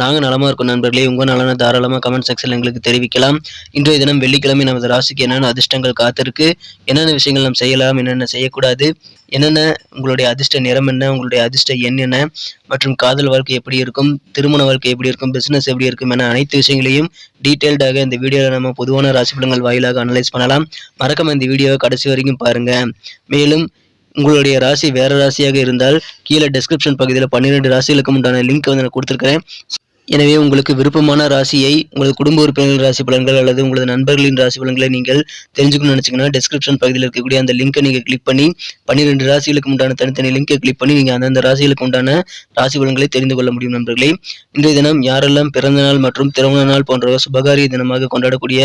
நாங்கள் நலமா இருக்கோம் நண்பர்களே. உங்கள் நலனை தாராளமாக கமெண்ட் செக்ஷனில் எங்களுக்கு தெரிவிக்கலாம். இன்றைய தினம் வெள்ளிக்கிழமை நமது ராசிக்கு என்னென்ன அதிர்ஷ்டங்கள் காத்திருக்கு என்னென்ன விஷயங்கள் நாம் செய்யலாம் என்னென்ன செய்யக்கூடாது என்னென்ன உங்களுடைய அதிர்ஷ்ட நிறம் என்ன உங்களுடைய அதிர்ஷ்ட எண் என்ன மற்றும் காதல் வாழ்க்கை எப்படி இருக்கும் திருமண வாழ்க்கை எப்படி இருக்கும் பிசினஸ் எப்படி இருக்கும் என அனைத்து விஷயங்களையும் டீட்டெயில்டாக இந்த வீடியோவில் நம்ம பொதுவான ராசி வாயிலாக அனலைஸ் பண்ணலாம். மறக்காம இந்த வீடியோவை கடைசி வரைக்கும் பாருங்க. மேலும் உங்களுடைய ராசி வேற ராசியாக இருந்தால் கீழே டெஸ்கிரிப்ஷன் பகுதியில் பன்னிரெண்டு ராசிகளுக்கு உண்டான லிங்க் வந்து நான் கொடுத்துருக்கிறேன். எனவே உங்களுக்கு விருப்பமான ராசியை உங்களது குடும்ப உறுப்பினர்களின் ராசி பலன்கள் அல்லது உங்களது நண்பர்களின் ராசி பலன்களை நீங்கள் தெரிஞ்சுக்கணும்னு நினச்சிங்கன்னா டிஸ்கிரிப்ஷன் பகுதியில் இருக்கக்கூடிய அந்த லிங்கை நீங்கள் கிளிக் பண்ணி பன்னிரெண்டு ராசிகளுக்கு உண்டான தனித்தனி லிங்கை கிளிக் பண்ணி நீங்கள் அந்தந்த ராசிகளுக்கு உண்டான ராசி பலன்களை தெரிந்து கொள்ள முடியும் நண்பர்களே. இன்றைய தினம் யாரெல்லாம் பிறந்த நாள் மற்றும் திருமண நாள் போன்ற சுபகாரிய தினமாக கொண்டாடக்கூடிய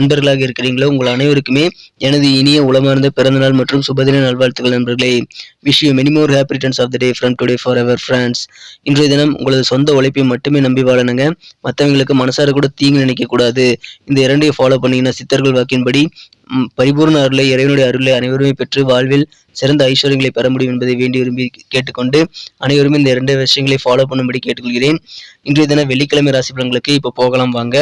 அன்பர்களாக இருக்கிறீங்களோ உங்கள் அனைவருக்குமே எனது இனிய உளமார்ந்த பிறந்த நாள் மற்றும் சுபதின நல்வாழ்த்துக்கள் நண்பர்களே. Wish you many more happy returns of the day from today forever friends இன்றைய தினம் உங்களது சொந்த உழைப்பை மட்டுமே நம்பி வாழணுங்க மற்றவங்களுக்கு மனசார கூட தீங்கு நினைக்கக்கூடாது. இந்த இரண்டையும் ஃபாலோ பண்ணிங்கன்னா சித்தர்கள் வாக்கின்படி பரிபூர்ண அருளை இறைவனுடைய அருளை அனைவருமே பெற்று வாழ்வில் சிறந்த ஐஸ்வர்யங்களை பெற முடியும் என்பதை வேண்டி விரும்பி கேட்டுக்கொண்டு அனைவரும் இந்த இரண்டு விஷயங்களை ஃபாலோ பண்ணும்படி கேட்டுக்கொள்கிறேன். இன்றைய தினம் வெள்ளிக்கிழமை ராசி பலன்களுக்கு இப்போ போகலாம் வாங்க.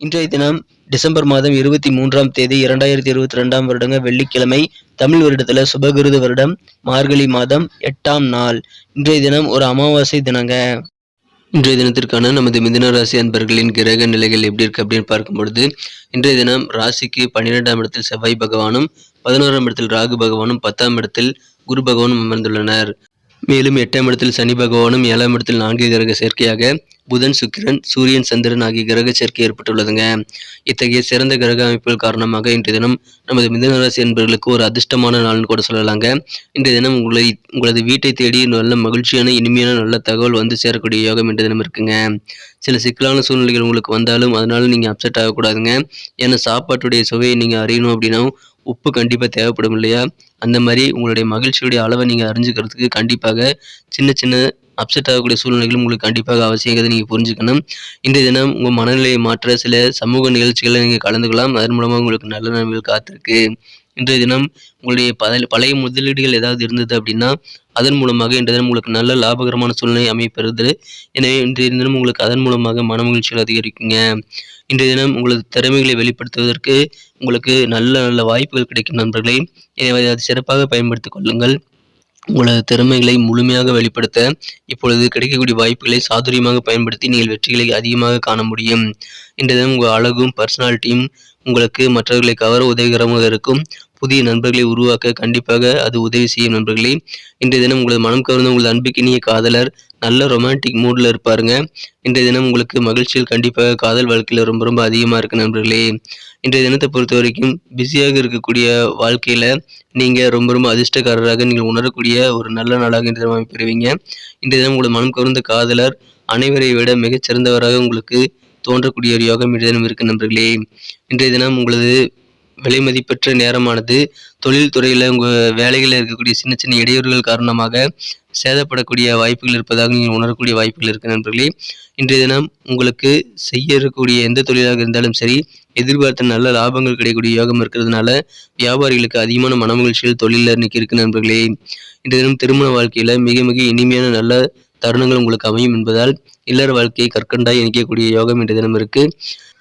இன்றைய தினம் டிசம்பர் மாதம் இருபத்தி மூன்றாம் தேதி இரண்டாயிரத்தி இருபத்தி ரெண்டாம் வருடங்க வெள்ளிக்கிழமை தமிழ் வருடத்துல சுபகிருது வருடம் மார்கழி மாதம் எட்டாம் நாள். இன்றைய தினம் ஒரு அமாவாசை தினங்க. இன்றைய தினத்திற்கான நமது மிதுன ராசி அன்பர்களின் கிரக நிலைகள் எப்படி இருக்கு அப்படின்னு பார்க்கும் பொழுது இன்றைய தினம் ராசிக்கு பன்னிரெண்டாம் இடத்தில் செவ்வாய் பகவானும் பதினோராம் இடத்தில் ராகு பகவானும் பத்தாம் இடத்தில் குரு பகவானும் அமர்ந்துள்ளனர். மேலும் எட்டாம் இடத்தில் சனி பகவானும் ஏழாம் இடத்தில் நான்கு கிரக சேர்க்கையாக புதன் சுக்கிரன் சூரியன் சந்திரன் ஆகிய கிரக சேர்க்கை ஏற்பட்டுள்ளதுங்க. இத்தகைய சிறந்த கிரக அமைப்புகள் காரணமாக இன்றைய தினம் நமது மிதனராசி என்பவர்களுக்கு ஒரு அதிர்ஷ்டமான நாள்னு கூட சொல்லலாங்க. இன்றைய தினம் உங்களை உங்களது வீட்டை தேடி நல்ல மகிழ்ச்சியான இனிமையான நல்ல தகவல் வந்து சேரக்கூடிய யோகம் இன்றைய தினம் இருக்குங்க. சில சிக்கலான சூழ்நிலைகள் உங்களுக்கு வந்தாலும் அதனால நீங்கள் அப்செட் ஆகக்கூடாதுங்க. ஏன்னா சாப்பாட்டுடைய சுவையை நீங்கள் அறியணும் அப்படின்னா உப்பு கண்டிப்பாக தேவைப்படும் இல்லையா? அந்த மாதிரி உங்களுடைய மகிழ்ச்சியுடைய அளவை நீங்கள் அறிஞ்சுக்கிறதுக்கு கண்டிப்பாக சின்ன சின்ன அப்செட் ஆகக்கூடிய சூழ்நிலைகளும் உங்களுக்கு கண்டிப்பாக அவசியங்கிறதை நீங்கள் புரிஞ்சுக்கணும். இன்றைய தினம் உங்கள் மனநிலையை மாற்ற சில சமூக நிகழ்ச்சிகளை நீங்கள் கலந்துக்கலாம். அதன் மூலமாக உங்களுக்கு நல்ல நன்மைகள் காத்திருக்கு. இன்றைய தினம் உங்களுடைய பழைய பழைய முதலீடுகள் ஏதாவது இருந்தது அப்படின்னா அதன் மூலமாக இன்றைய தினம் உங்களுக்கு நல்ல லாபகரமான சூழ்நிலை அமைப்பெறுது. எனவே இன்றைய தினம் உங்களுக்கு அதன் மூலமாக மன மகிழ்ச்சிகள் அதிகரிக்குங்க. இன்றைய தினம் உங்களது திறமைகளை வெளிப்படுத்துவதற்கு உங்களுக்கு நல்ல நல்ல வாய்ப்புகள் கிடைக்கும் நண்பர்களே. எனவே அதை சிறப்பாக பயன்படுத்திக் கொள்ளுங்கள். உங்களது திறமைகளை முழுமையாக வெளிப்படுத்த இப்பொழுது கிடைக்கக்கூடிய வாய்ப்புகளை சாதுரியமாக பயன்படுத்தி நீங்கள் வெற்றிகளை அதிகமாக காண முடியும். இன்றைய தினம் உங்கள் அழகும் பர்சனாலிட்டியும் உங்களுக்கு மற்றவர்களை கவர உதவிகரமாக இருக்கும். புதிய நண்பர்களை உருவாக்க கண்டிப்பாக அது உதவி செய்யும் நண்பர்களே. இன்றைய தினம் உங்களது மனம் கவர்ந்த உங்களது அன்புக்கினிய காதலர் நல்ல ரொமான்டிக் மூடில் இருப்பாருங்க. இன்றைய தினம் உங்களுக்கு மகிழ்ச்சியில் கண்டிப்பாக காதல் வாழ்க்கையில் ரொம்ப ரொம்ப அதிகமாக இருக்கு நண்பர்களே. இன்றைய தினத்தை பொறுத்த வரைக்கும் பிஸியாக இருக்கக்கூடிய வாழ்க்கையில் நீங்கள் ரொம்ப ரொம்ப அதிர்ஷ்டக்காரராக நீங்கள் உணரக்கூடிய ஒரு நல்ல நாளாக இன்றைய தினம் பெறுவீங்க இன்றைய தினம் உங்களது மனம் கவர்ந்த காதலர் அனைவரை விட மிகச்சிறந்தவராக உங்களுக்கு தோன்றக்கூடிய ஒரு யோகம் இன்றைய தினம் இருக்கு நண்பர்களே. இன்றைய தினம் உங்களது விலைமதிப்பற்ற நேரமானது. தொழில் துறையில் உங்கள் வேலைகளில் இருக்கக்கூடிய சின்ன சின்ன இடையூறுகள் காரணமாக சேதப்படக்கூடிய வாய்ப்புகள் இருப்பதாக நீங்கள் உணரக்கூடிய வாய்ப்புகள் இருக்குது நண்பர்களே. இன்றைய தினம் உங்களுக்கு செய்ய இருக்கக்கூடிய எந்த தொழிலாக இருந்தாலும் சரி எதிர்பார்த்த நல்ல லாபங்கள் கிடைக்கக்கூடிய யோகம் இருக்கிறதுனால வியாபாரிகளுக்கு அதிகமான மனமகிழ்ச்சிகள் தொழிலில் இன்னைக்கு இருக்குது நண்பர்களே. இன்றைய தினம் திருமண வாழ்க்கையில் மிக மிக இனிமையான நல்ல தருணங்கள் உங்களுக்கு அமையும் என்பதால் இல்லற வாழ்க்கையை கற்கண்டாய் இணைக்கக்கூடிய யோகம் இன்றைய தினம் இருக்குது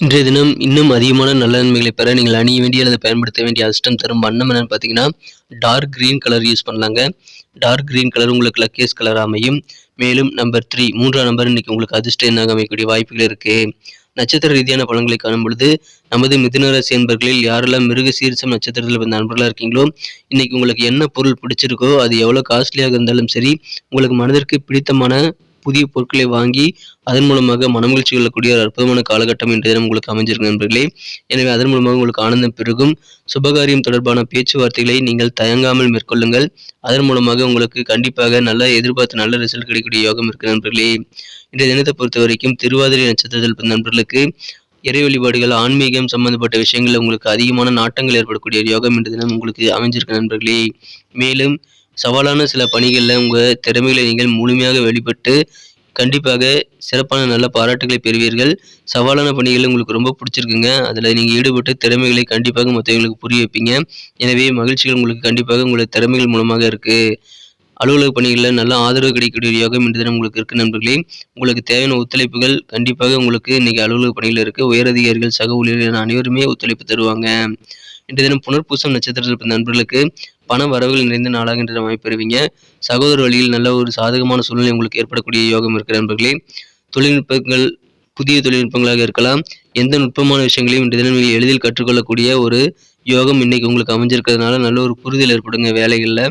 இன்றைய தினம் இன்னும் அதிகமான நல்ல நன்மைகளை பெற நீங்கள் அணிய வேண்டிய அல்லது பயன்படுத்த வேண்டிய அதிர்ஷ்டம் தரும் வண்ணம் என்னன்னு பார்த்தீங்கன்னா டார்க் கிரீன் கலர் யூஸ் பண்ணலாங்க. டார்க் கிரீன் கலர் உங்களுக்கு லக்கேஸ் கலர் அமையும். மேலும் நம்பர் த்ரீ மூன்றாம் நம்பர் இன்னைக்கு உங்களுக்கு அதிர்ஷ்ட எண்ணாக அமைக்கக்கூடிய வாய்ப்புகள் இருக்கு. நட்சத்திர ரீதியான பலன்களை காணும் பொழுது நமது மிதுனராசி என்பர்களில் யாரெல்லாம் மிருக சீரிசம் நட்சத்திரத்தில் பிறந்த நண்பர்களாக இருக்கீங்களோ இன்னைக்கு உங்களுக்கு என்ன பொருள் பிடிச்சிருக்கோ அது எவ்வளோ காஸ்ட்லியாக இருந்தாலும் சரி உங்களுக்கு மனதிற்கு பிடித்தமான புதிய பொருட்களை வாங்கி அதன் மூலமாக மனமகிழ்ச்சி கொள்ளக்கூடிய ஒரு அற்புதமான காலகட்டம் இன்றைய தினம் உங்களுக்கு அமைஞ்சிருக்கு நண்பர்களே. எனவே அதன் மூலமாக உங்களுக்கு ஆனந்தம் பெருகும். சுபகாரியம் தொடர்பான பேச்சுவார்த்தைகளை நீங்கள் தயங்காமல் மேற்கொள்ளுங்கள். அதன் மூலமாக உங்களுக்கு கண்டிப்பாக நல்ல எதிர்பார்த்து நல்ல ரிசல்ட் கிடைக்கக்கூடிய யோகம் இருக்கு நண்பர்களே. இன்றைய தினத்தை பொறுத்த வரைக்கும் திருவாதிரை நட்சத்திரத்தில் நண்பர்களுக்கு இறை வழிபாடுகள் ஆன்மீகம் சம்பந்தப்பட்ட விஷயங்களில் உங்களுக்கு அதிகமான நாட்டங்கள் ஏற்படக்கூடிய யோகம் இன்றைய தினம் உங்களுக்கு அமைஞ்சிருக்கு நண்பர்களே. மேலும் சவாலான சில பணிகளில் உங்கள் திறமைகளை நீங்கள் முழுமையாக வெளிப்பட்டு கண்டிப்பாக சிறப்பான நல்ல பாராட்டுகளை பெறுவீர்கள். சவாலான பணிகள் உங்களுக்கு ரொம்ப பிடிச்சிருக்குங்க. அதில் நீங்கள் ஈடுபட்டு திறமைகளை கண்டிப்பாக மற்றவங்களுக்கு புரிய வைப்பீங்க. எனவே மகிழ்ச்சிகள் உங்களுக்கு கண்டிப்பாக உங்களோட திறமைகள் மூலமாக இருக்குது அலுவலக பணிகளில் நல்ல ஆதரவு கிடைக்கக்கூடிய யோகம் இன்று தினம் உங்களுக்கு இருக்குது நண்பர்களே. உங்களுக்கு தேவையான ஒத்துழைப்புகள் கண்டிப்பாக உங்களுக்கு இன்றைக்கி அலுவலக பணிகள் இருக்குது உயரதிகாரிகள் சக ஊழியர்கள் என அனைவருமே ஒத்துழைப்பு தருவாங்க. இன்றைய தினம் புனர்பூசம் நட்சத்திரத்தில் பிறந்த நண்பர்களுக்கு பண வரவுகள் நிறைந்த நாளாக இன்று அமைப்பு பெறுவீங்க. சகோதர வழியில் நல்ல ஒரு சாதகமான சூழ்நிலை உங்களுக்கு ஏற்படக்கூடிய யோகம் இருக்கிற நண்பர்களே. தொழில்நுட்பங்கள் புதிய தொழில்நுட்பங்களாக இருக்கலாம். எந்த நுட்பமான விஷயங்களையும் இன்றைய தினம் நீங்கள் எளிதில் கற்றுக்கொள்ளக்கூடிய ஒரு யோகம் இன்னைக்கு உங்களுக்கு அமைஞ்சிருக்கிறதுனால நல்ல ஒரு புரிதல் ஏற்படுங்க வேலைகளில்.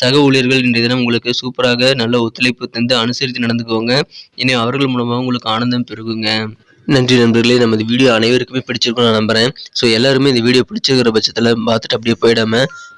சக ஊழியர்கள் இன்றைய தினம் உங்களுக்கு சூப்பராக நல்ல ஒத்துழைப்பு தந்து அனுசரித்து நடந்துக்குவாங்க. இனி அவர்கள் மூலமாக உங்களுக்கு ஆனந்தம் பெருகுங்க. நன்றி நண்பர்களே. நமது வீடியோ அனைவருக்குமே பிடிச்சிருக்கும் நான் நம்புறேன். ஸோ எல்லாருமே இந்த வீடியோ பிடிச்சிருக்கிற பட்சத்தில் பார்த்துட்டு அப்படியே போயிடாம